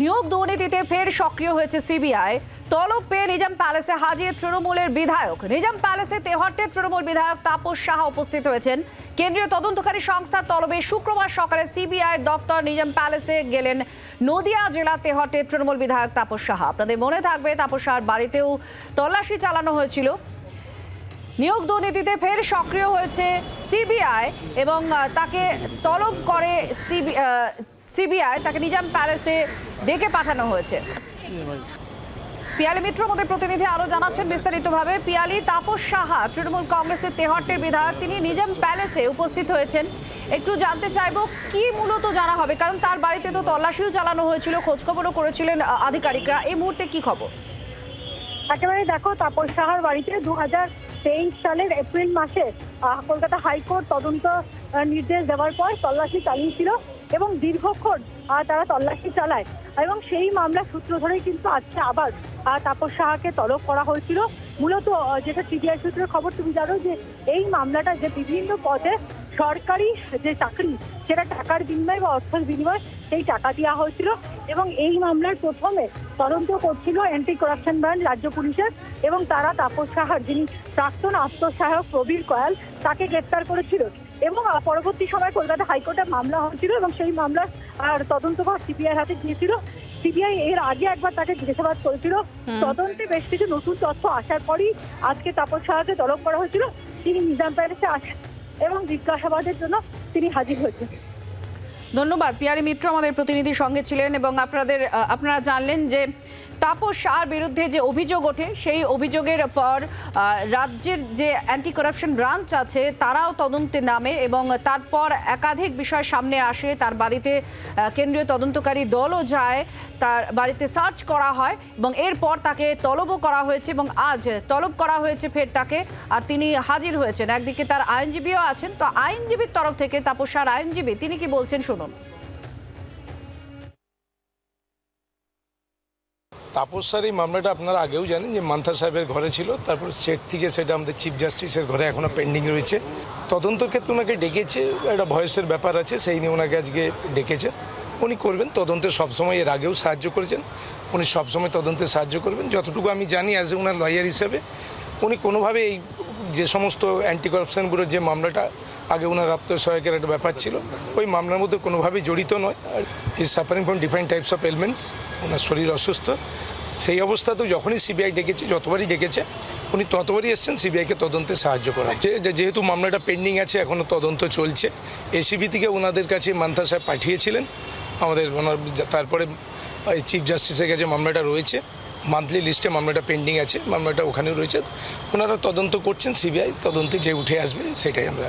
নিয়োগ দুর্নীতিতে ফের সক্রিয় হয়েছে সিবিআই। তলব পেয়ে নিজাম প্যালেসে হাজির তৃণমূলের বিধায়ক। নিজাম প্যালেসে তেহট্টের তৃণমূল বিধায়ক তাপস সাহা উপস্থিত হয়েছেন। কেন্দ্রীয় তদন্তকারী সংস্থার তলবে শুক্রবার সকালে সিবিআই দফতর নিজাম প্যালেসে গেলেন নদিয়া জেলা তেহট্টের তৃণমূল বিধায়ক তাপস সাহা। আপনাদের মনে থাকবে তাপস সাহার বাড়িতেও তল্লাশি চালানো হয়েছিল। নিয়োগ দুর্নীতিতে ফের সক্রিয় হয়েছে সিবিআই এবং তাকে তলব করে সিবিআই তাকে নিজাম প্যালেসে ডেকে পাঠানো হয়েছে। পিয়ালি মিত্র আমাদের প্রতিনিধি আরও জানাচ্ছেন বিস্তারিতভাবে। পিয়ালি, তাপস সাহা, তৃণমূল কংগ্রেসের তেহট্টের বিধায়ক, তিনি নিজাম প্যালেসে উপস্থিত হয়েছেন। একটু জানতে চাইব, কি মূলত জানা হবে? কারণ তার বাড়িতে তো তল্লাশিও চালানো হয়েছিল, খোঁজখবরও করেছিলেন আধিকারিকরা। এই মুহূর্তে কি খবর? একেবারে দেখো, তাপস সাহার বাড়িতে দু তেইশ সালের এপ্রিল মাসে কলকাতা হাইকোর্ট তদন্ত নির্দেশ দেওয়ার পর তল্লাশি চালিয়েছিল। এবং দীর্ঘক্ষণ তারা তল্লাশি চালায়। এবং সেই মামলা সূত্র ধরেই কিন্তু আজকে আবার তাপস সাহাকে তলব করা হয়েছিল। মূলত যেটা সিবিআই সূত্রের খবর, তুমি জানো যে এই মামলাটা যে বিভিন্ন পদে সরকারি যে চাকরি, সেটা টাকার বিনিময় বা অর্থের বিনিময়, সেই টাকা দেওয়া হয়েছিল। এবং এই মামলার প্রথমে তদন্ত করছিল অ্যান্টি করাপশন ব্রাঞ্চ রাজ্য পুলিশের এবং তারা তাপস সাহার যিনি প্রাক্তন আত্মসহায়ক প্রবীর কয়াল, তাকে গ্রেপ্তার করেছিল। এবং পরবর্তী সময় কলকাতা হাইকোর্টে মামলা হয়েছিল এবং সেই মামলার আর তদন্তভার সিবিআই হাতে গিয়েছিল সিবিআই এর আগে একবার তাকে জিজ্ঞাসাবাদ করেছিল। তদন্তে বেশ কিছু নতুন তথ্য আসার পরই আজকে তাপস সাহাকে তলব করা হয়েছিল। তিনি নিজাম প্যালেসে আসেন এবং জিজ্ঞাসাবাদের জন্য তিনি হাজির হয়েছেন। ধন্যবাদ। পিয়ারি মিত্র আমাদের প্রতিনিধির সঙ্গে ছিলেন এবং আপনাদের আপনারা জানলেন যে তাপস শাহর বিরুদ্ধে যে অভিযোগ ওঠে, সেই অভিযোগের পর রাজ্যের যে অ্যান্টি করাপশন ব্রাঞ্চ আছে, তারাও তদন্তে নামে এবং তারপর একাধিক বিষয় সামনে আসে। তার বাড়িতে কেন্দ্রীয় তদন্তকারী দলও যায়, তার বাড়িতে সার্চ করা হয় এবং এরপর তাকে তলবও করা হয়েছে এবং আজ তলব করা হয়েছে ফের তাকে। আর তিনি হাজির হয়েছেন। একদিকে তার আইনজীবীও আছেন। তো আইনজীবীর তরফ থেকে তাপসার আইনজীবী, তিনি কি বলছেন শুনুন। তাপস্যার এই মামলাটা আপনারা আগেও জানেন যে মান্থা সাহেবের ঘরে ছিল, তারপর সেট থেকে সেটা আমাদের চিফ জাস্টিসের ঘরে এখনও পেন্ডিং রয়েছে। তদন্তর ক্ষেত্রে ওনাকে ডেকেছে, একটা ভয়েসের ব্যাপার আছে, সেই নিয়ে ওনাকে আজকে ডেকেছে। উনি করবেন তদন্তে সবসময় এর আগেও সাহায্য করেছেন, উনি সবসময় তদন্তে সাহায্য করবেন। যতটুকু আমি জানি অ্যাজ এ ওনার লয়ার হিসেবে, উনি কোনোভাবে এই যে সমস্ত অ্যান্টি করাপশন ব্যুরোর যে মামলাটা আগে ওনার আত্মসহায়কের একটা ব্যাপার ছিল। ওই মামলার মধ্যে কোনোভাবেই জড়িত নয়। আর is suffering from different types of elements ওনার শরীর অসুস্থ। সেই অবস্থাতেও যখনই সিবিআই ডেকেছে, যতবারই ডেকেছে, উনি ততবারই এসছেন সিবিআইকে তদন্তে সাহায্য করা যেহেতু মামলাটা পেন্ডিং আছে এখনও তদন্ত চলছে। এসিবি থেকে ওনাদের কাছে মান্থা সাহেব পাঠিয়েছিলেন। আমাদের ওনার, তারপরে চিফ জাস্টিসের কাছে মামলাটা রয়েছে। মান্থলি লিস্টে মামলাটা পেন্ডিং আছে। মামলাটা ওখানেও রয়েছে। ওনারা তদন্ত করছেন সিবিআই তদন্তে যে উঠে আসবে, সেটাই আমরা